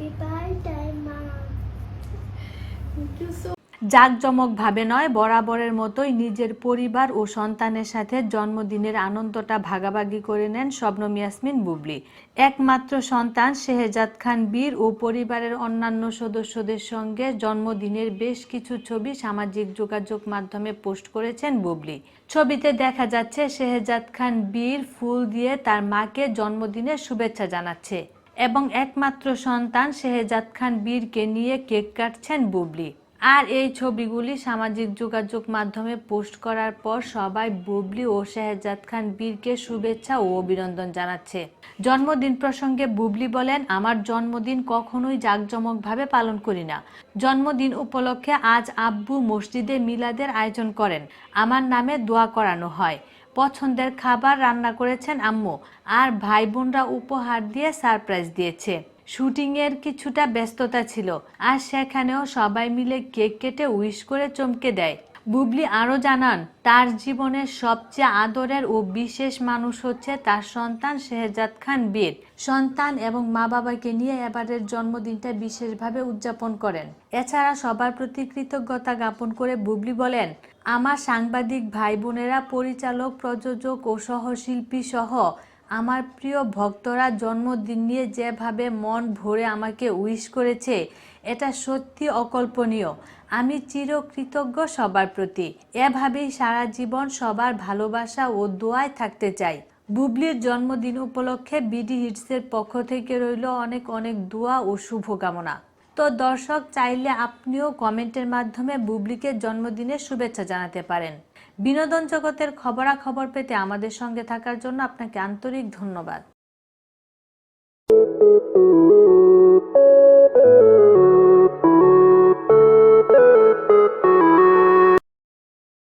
You so জাঁকজমকভাবে নয়, বরাবরের মতোই নিজের পরিবার ও সন্তানের সাথে জন্মদিনের আনন্দটা ভাগাভাগি করে নেন শবনম ইয়াসমিন বুবলি। একমাত্র সন্তান শেহজাদ খান বীর ও পরিবারের অন্যান্য সদস্যদের সঙ্গে জন্মদিনের বেশ কিছু ছবি সামাজিক যোগাযোগ মাধ্যমে পোস্ট করেছেন বুবলি। ছবিতে দেখা যাচ্ছে, শেহজাদ খান বীর ফুল দিয়ে তার মাকে জন্মদিনের শুভেচ্ছা জানাচ্ছে। এবং একমাত্র সন্তান শেহজাদ খান বীরকে নিয়ে কেক কাটছেন বুবলি। আর এই ছবিগুলি সামাজিক যোগাযোগ মাধ্যমে পোস্ট করার পর সবাই বুবলি ও শেহজাদ খান বীরকে শুভেচ্ছা ও অভিনন্দন জানাচ্ছে। জন্মদিন প্রসঙ্গে বুবলি বলেন, আমার জন্মদিন কখনোই জাঁকজমকভাবে পালন করি না। জন্মদিন উপলক্ষে আজ আব্বু মসজিদে মিলাদের আয়োজন করেন। আমার নামে দোয়া করানো হয়। পছন্দের খাবার রান্না করেছেন আম্মু আর ভাই বোনরা উপহার দিয়ে সারপ্রাইজ দিয়েছে। শুটিংয়ের কিছুটা ব্যস্ততা ছিল আর সেখানেও সবাই মিলে কেক কেটে উইশ করে চমকে দেয়। বুবলি আরও জানান, তার জীবনের সবচেয়ে আদরের ও বিশেষ মানুষ হচ্ছে তার সন্তান শেহজাদ খান বীর। সন্তান এবং মা বাবাকে নিয়ে এবারের জন্মদিনটা বিশেষভাবে উদযাপন করেন। এছাড়া সবার প্রতি কৃতজ্ঞতা জ্ঞাপন করে বুবলি বলেন, আমার সাংবাদিক ভাই বোনেরা, পরিচালক, প্রযোজক ও সহশিল্পী সহ আমার প্রিয় ভক্তরা জন্মদিন নিয়ে যেভাবে মন ভরে আমাকে উইশ করেছে, এটা সত্যি অকল্পনীয়। আমি চিরকৃতজ্ঞ সবার প্রতি। এভাবেই সারা জীবন সবার ভালোবাসা ও দোয়ায় থাকতে চাই। বুবলির জন্মদিন উপলক্ষে বিডি হিটসের পক্ষ থেকে রইল অনেক অনেক দোয়া ও শুভকামনা। তো দর্শক চাইলে আপনিও কমেন্টের মাধ্যমে বুবলিকে জন্মদিনের শুভেচ্ছা জানাতে পারেন। বিনোদন জগতের খবরাখবর পেতে আমাদের সঙ্গে থাকার জন্য আপনাকে আন্তরিক ধন্যবাদ।